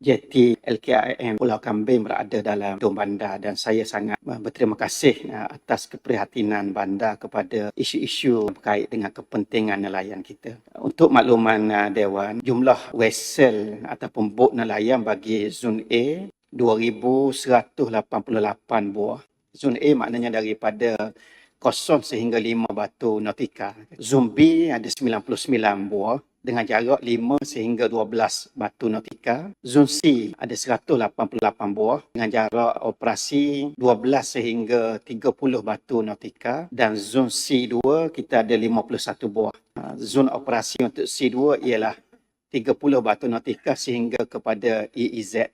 JT LKIM Pulau Kambing berada dalam Dom Bandar dan saya sangat berterima kasih uh, atas keprihatinan bandar kepada isu-isu berkait dengan kepentingan nelayan kita. Untuk makluman uh, Dewan, jumlah vessel ataupun bot nelayan bagi Zon A 2188 buah. Zon A maknanya daripada kosong sehingga 5 batu nautika. Zon B ada 99 buah dengan jarak 5 sehingga 12 batu nautika. Zon C ada 188 buah dengan jarak operasi 12 sehingga 30 batu nautika dan zon C2 kita ada 51 buah. Ha, zon operasi untuk C2 ialah 30 batu nautika sehingga kepada EEZ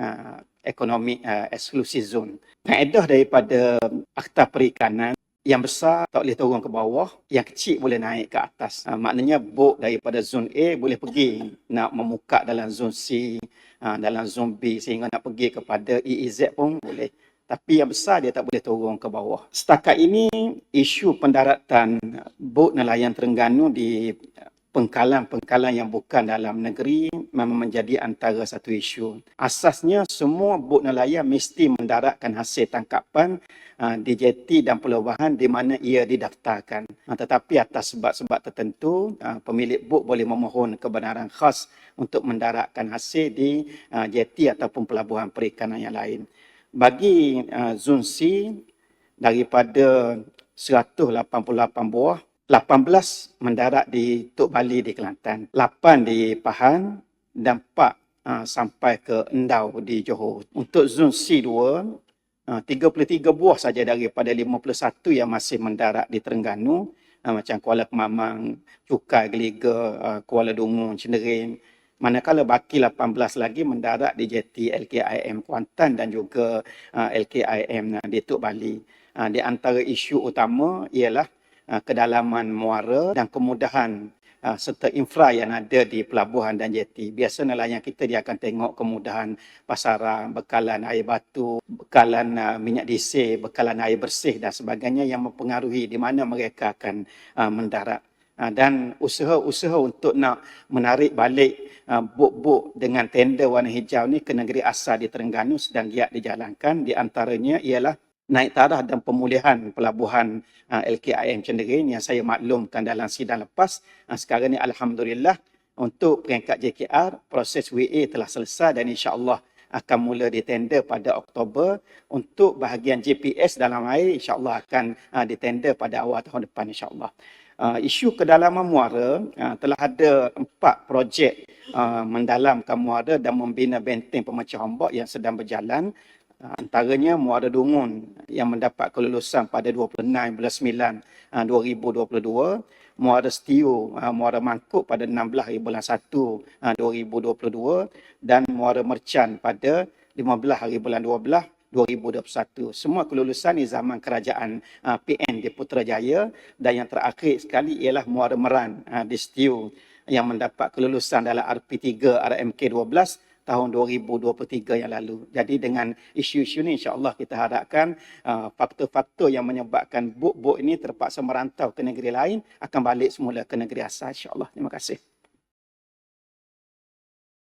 uh, Economic uh, Exclusive Zone. Kaedah daripada Akta Perikanan yang besar tak boleh turun ke bawah, yang kecil boleh naik ke atas. Ha, maknanya bot daripada zon A boleh pergi nak memuka dalam zon C, ha, dalam zon B sehingga nak pergi kepada EEZ pun boleh. Tapi yang besar dia tak boleh turun ke bawah. Setakat ini isu pendaratan bot nelayan Terengganu di pengkalan-pengkalan yang bukan dalam negeri memang menjadi antara satu isu. Asasnya semua bot nelayan mesti mendaratkan hasil tangkapan uh, di jeti dan pelubahan di mana ia didaftarkan. Uh, tetapi atas sebab-sebab tertentu, uh, pemilik bot boleh memohon kebenaran khas untuk mendaratkan hasil di uh, jeti ataupun pelabuhan perikanan yang lain. Bagi uh, C, daripada 188 buah 18 mendarat di Tok Bali di Kelantan, 8 di Pahang dan 4 uh, sampai ke Endau di Johor. Untuk zon C2, uh, 33 buah saja daripada 51 yang masih mendarat di Terengganu, uh, macam Kuala Kemamang, Cukai, Geliga, uh, Kuala Dungun, Cenderin. Manakala baki 18 lagi mendarat di JT LKIM Kuantan dan juga uh, LKIM uh, di Tok Bali. Uh, di antara isu utama ialah kedalaman muara dan kemudahan uh, serta infra yang ada di pelabuhan dan jeti. Biasa nelayan kita dia akan tengok kemudahan pasaran, bekalan air batu, bekalan uh, minyak diesel, bekalan air bersih dan sebagainya yang mempengaruhi di mana mereka akan mendarat. Dan usaha-usaha untuk nak menarik balik buk-buk dengan tender warna hijau ni ke negeri asal di Terengganu sedang giat dijalankan. Di antaranya ialah naik taraf dan pemulihan pelabuhan uh, LKIM Cenderin yang saya maklumkan dalam sidang lepas. Uh, sekarang ini Alhamdulillah untuk peringkat JKR, proses WA telah selesai dan insyaAllah akan mula ditender pada Oktober untuk bahagian GPS dalam air insyaAllah akan uh, ditender pada awal tahun depan insyaAllah. Uh, isu kedalaman muara uh, telah ada empat projek uh, mendalamkan muara dan membina benteng pemecah ombak yang sedang berjalan antaranya Muara Dungun yang mendapat kelulusan pada 26 bulan 9 2022 Muara Setiu ah, Muara Mangkuk pada 16 bulan 1 2022 dan Muara Mercan pada 15 hari bulan 12 2021. Semua kelulusan di zaman kerajaan ah, PN di Putrajaya. Dan yang terakhir sekali ialah Muara Meran di Setiu yang mendapat kelulusan dalam RP3 RMK 12 tahun 2023 yang lalu. Jadi dengan isu-isu ini insya-Allah kita harapkan uh, faktor-faktor yang menyebabkan buk-buk ini terpaksa merantau ke negeri lain akan balik semula ke negeri asal insya-Allah. Terima kasih.